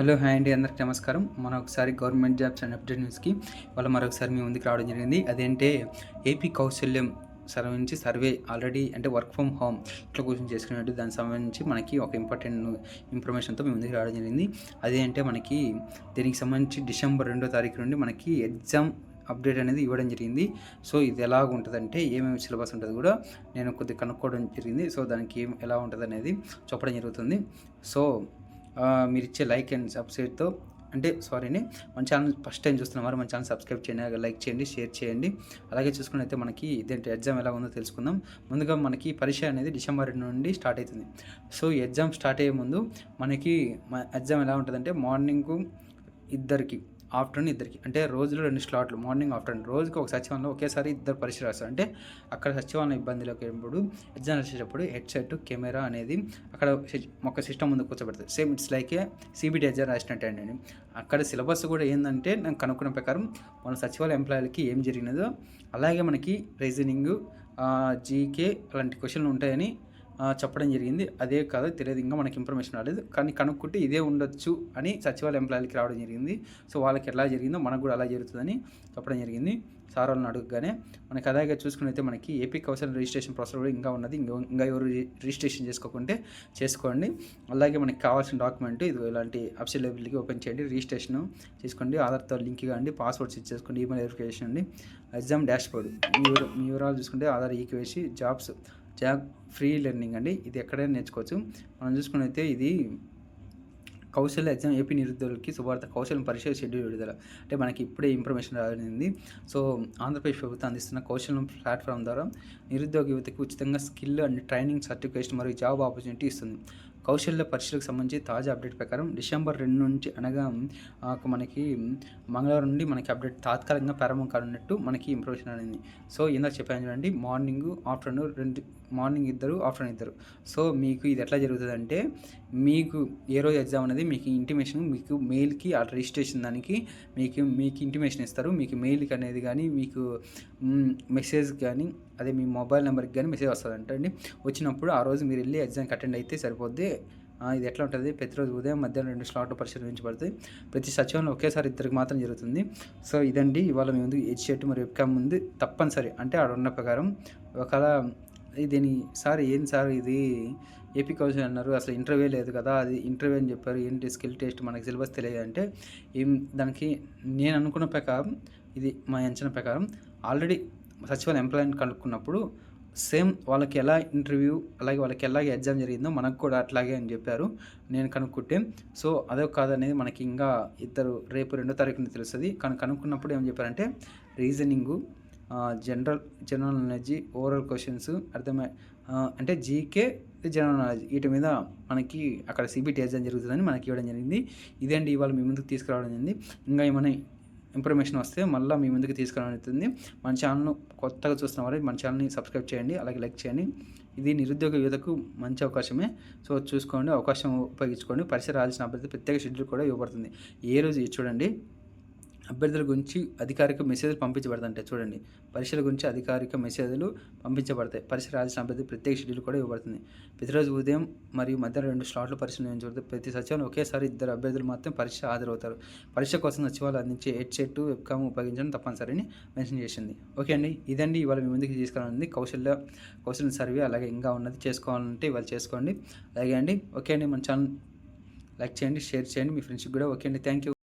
Hello hi అండి. అందరికి నమస్కారం. మన ఒకసారి గవర్నమెంట్ జాబ్స్ అండ్ అప్డేట్ న్యూస్కి వాళ్ళ మరొకసారి మీ ముందుకు రావడం జరిగింది. అదేంటే ఏపీ కౌశల్యం సంబంధించి సర్వే ఆల్రెడీ అంటే వర్క్ ఫ్రమ్ హోమ్ ఇట్లా కూర్చొని చేసుకున్నట్టు దానికి సంబంధించి మనకి ఒక ఇంపార్టెంట్ ఇన్ఫర్మేషన్తో మీ ముందుకు రావడం జరిగింది. అదేంటే మనకి దీనికి సంబంధించి డిసెంబర్ రెండో తారీఖు నుండి మనకి ఎగ్జామ్ అప్డేట్ అనేది ఇవ్వడం జరిగింది. సో ఇది ఎలాగ ఉంటుందంటే ఏమేమి సిలబస్ ఉంటుంది కూడా నేను కొద్దిగా కనుక్కోవడం జరిగింది. సో దానికి ఏం ఎలా ఉంటుంది అనేది చెప్పడం జరుగుతుంది. సో మీరు ఇచ్చే లైక్ అండ్ సబ్స్క్రైబ్తో అంటే సారీని మన ఛానల్ ఫస్ట్ టైం చూస్తున్నారు మన ఛానల్ సబ్స్క్రైబ్ చేయండి లైక్ చేయండి షేర్ చేయండి. అలాగే చూసుకుని అయితే మనకి ఇదేంటి ఎగ్జామ్ ఎలా ఉందో తెలుసుకుందాం. ముందుగా మనకి పరీక్ష అనేది డిసెంబర్ రెండు నుండి స్టార్ట్ అవుతుంది. సో ఎగ్జామ్ స్టార్ట్ అయ్యే ముందు మనకి ఎగ్జామ్ ఎలా ఉంటుందంటే మార్నింగ్ ఇద్దరికి ఆఫ్టర్నూన్ ఇద్దరికి. అంటే రోజులో రెండు స్లాట్లు మార్నింగ్ ఆఫ్టర్నూన్. రోజుకి ఒక సచివాలయంలో ఒకేసారి ఇద్దరు పరీక్ష రాస్తారు. అంటే అక్కడ సచివాలయం ఇబ్బందిలోకి వెళ్ళినప్పుడు ఎగ్జామ్ రాసేటప్పుడు హెడ్సెట్ కెమెరా అనేది అక్కడ ఒక సిస్టమ్ ముందు కూర్చోబెడతారు. Same it's like a CBT exam రాసినట్టే అండి అక్కడ సిలబస్ కూడా ఏంటంటే నేను కనుక్కున్న ప్రకారం మన సచివాలయ ఎంప్లాయీలకి ఏం జరిగినదో అలాగే మనకి రీజనింగ్ జీకే అలాంటి క్వశ్చన్లు ఉంటాయని చెప్పడం జరిగింది. అదే కాదు తెలియదు ఇంకా మనకి ఇన్ఫర్మేషన్ రాలేదు. కానీ కనుక్కుంటే ఇదే ఉండొచ్చు అని సచివాలయ ఎంప్లాయీలకి రావడం జరిగింది. సో వాళ్ళకి ఎలా జరిగిందో మనకు కూడా అలా జరుగుతుందని చెప్పడం జరిగింది. సార్ వాళ్ళని అడగగానే మనకి అలాగే చూసుకున్నైతే మనకి ఏపీ కౌశల్ రిజిస్ట్రేషన్ ప్రాసెస్ కూడా ఇంకా ఉన్నది. ఇంకా ఇంకా ఎవరు రి- రిజిస్ట్రేషన్ చేసుకోకుంటే చేసుకోండి. అలాగే మనకి కావాల్సిన డాక్యుమెంట్ ఇది ఇలాంటి అఫీషియల్ లైబ్రరీకి ఓపెన్ చేయండి. రిజిస్ట్రేషన్ చేసుకోండి. ఆధార్తో లింక్ కాండి పాస్వర్డ్స్ ఇచ్చేసుకోండి ఈమెయిల్ వెరిఫికేషన్ అండి. ఎగ్జామ్ డాష్ బోర్డ్ మీ మీ వివరాలు చూసుకుంటే ఆధార్ ఈక్వేసి జాబ్స్ జాబ్ ఫ్రీ లెర్నింగ్ అండి. ఇది ఎక్కడైనా నేర్చుకోవచ్చు. మనం చూసుకున్నైతే ఇది కౌశల్య ఎగ్జామ్ ఏపీ నిరుద్యోగులకి శుభార్త కౌశల్యం పరీక్ష షెడ్యూల్ విడుదల. అంటే మనకి ఇప్పుడే ఇన్ఫర్మేషన్ రాలింది సో ఆంధ్రప్రదేశ్ ప్రభుత్వం అందిస్తున్న కౌశలం ప్లాట్ఫామ్ ద్వారా నిరుద్యోగ యువతకి ఉచితంగా స్కిల్ అండ్ ట్రైనింగ్ సర్టిఫికేషన్ మరియు జాబ్ ఆపర్చునిటీ ఇస్తుంది. కౌశల్య పరీక్షలకు సంబంధించి తాజా అప్డేట్ ప్రకారం డిసెంబర్ రెండు నుంచి అనగా మనకి మంగళవారం నుండి మనకి అప్డేట్ తాత్కాలికంగా ప్రారంభం కానున్నట్టు మనకి ఇన్ఫర్మేషన్ అనేది సో ఇందాక చెప్పాను చూడండి మార్నింగ్ ఆఫ్టర్నూన్ రెండు మార్నింగ్ ఇద్దరు ఆఫ్టర్నూన్ ఇద్దరు. సో మీకు ఇది ఎట్లా జరుగుతుంది అంటే మీకు ఏ రోజు ఎగ్జామ్ అనేది మీకు ఇంటిమేషన్ మీకు మెయిల్కి ఆ రిజిస్ట్రేషన్ దానికి మీకు మీకు ఇంటిమేషన్ ఇస్తారు. మీకు మెయిల్కి అనేది కానీ మీకు మెసేజ్ కానీ అదే మీ మొబైల్ నెంబర్కి కానీ మెసేజ్ వస్తుంది అంటే అండి. వచ్చినప్పుడు ఆ రోజు మీరు వెళ్ళి ఎగ్జామ్కి అటెండ్ అయితే సరిపోద్ది. ఇది ఎట్లా ఉంటుంది? ప్రతిరోజు ఉదయం మధ్యాహ్నం రెండు స్లాట్లు పరిశీలించబడతాయి. ప్రతి సచివాలయం ఒకేసారి ఇద్దరికి మాత్రం జరుగుతుంది. సో ఇదండి. ఇవాళ మీ ముందు హెడ్సెట్ మరియు వెబ్కామ్ ముందు తప్పనిసరి. అంటే ఆడ ఉన్న ప్రకారం ఒకవేళ దీని సార్ ఏం సార్ ఇది? ఏపీ కౌన్సిల్ అన్నారు. అసలు ఇంటర్వ్యూ లేదు కదా. అది ఇంటర్వ్యూ అని చెప్పారు. ఏంటి స్కిల్ టెస్ట్ మనకి సిలబస్ తెలియదు అంటే ఏం దానికి నేను అనుకున్న ప్రకారం ఇది మా అంచనా ప్రకారం ఆల్రెడీ సచివాలయం ఎంప్లాయ్మెంట్ కనుక్కున్నప్పుడు సేమ్ వాళ్ళకి ఎలా ఇంటర్వ్యూ అలాగే వాళ్ళకి ఎలాగే ఎగ్జామ్ జరిగిందో మనకు కూడా అట్లాగే అని చెప్పారు. నేను కనుక్కుంటే సో అదో కాదనేది మనకి ఇంకా ఇద్దరు రేపు రెండో తారీఖున తెలుస్తుంది. కానీ కనుక్కున్నప్పుడు ఏం చెప్పారంటే reasoning general general knowledge overall questions అర్థమై అంటే జీకే జనరల్ నాలెడ్జ్ వీటి మీద మనకి అక్కడ సిబిటి ఎగ్జామ్ జరుగుతుందని మనకి ఇవ్వడం జరిగింది. ఇదండి ఇవాళ మీ ముందుకు తీసుకురావడం జరిగింది. ఇంకా ఏమైనా ఇన్ఫర్మేషన్ వస్తే మళ్ళీ మీ ముందుకు తీసుకురావడం మన ఛానల్ను కొత్తగా చూస్తున్న వారు మన ఛానల్ని సబ్స్క్రైబ్ చేయండి అలాగే లైక్ చేయండి. ఇది నిరుద్యోగ యువతకు మంచి అవకాశమే. సో చూసుకోండి అవకాశం ఉపయోగించుకోండి. పరిసర రాల్సిన అభ్యర్థి ప్రత్యేక షెడ్యూల్ కూడా ఇవ్వబడుతుంది. ఏ రోజు చూడండి. అభ్యర్థుల గురించి అధికారిక మెసేజ్లు పంపించబడతాయి చూడండి. పరీక్షల గురించి అధికారిక మెసేజ్లు పంపించబడతాయి. పరీక్ష రాయాల్సిన అభ్యర్థి ప్రత్యేక షెడ్యూల్ కూడా ఇవ్వబడుతుంది. ప్రతిరోజు ఉదయం మరియు మధ్యాహ్నం రెండు స్లాట్లు పరీక్షలు నిర్వహించబడుతుంది ప్రతి సచివాలయం ఒకేసారి ఇద్దరు అభ్యర్థులు మాత్రం పరీక్ష హాజరవుతారు. పరీక్ష కోసం సచివాలయం అందించే హెడ్సెట్ వెబ్కామ్ ఉపయోగించడం తప్పనిసరిని మెన్షన్ చేసింది. ఓకే అండి. ఇదండి. ఇవాళ మీ ముందుకు తీసుకురానుంది కౌశల్య కౌశల్య సర్వే. అలాగే ఇంకా ఉన్నది చేసుకోవాలంటే ఇవాళ చేసుకోండి. అలాగే అండి. ఓకే అండి. మన ఛానల్ లైక్ చేయండి షేర్ చేయండి. మీ ఫ్రెండ్స్కి కూడా ఓకే అండి. Thank you.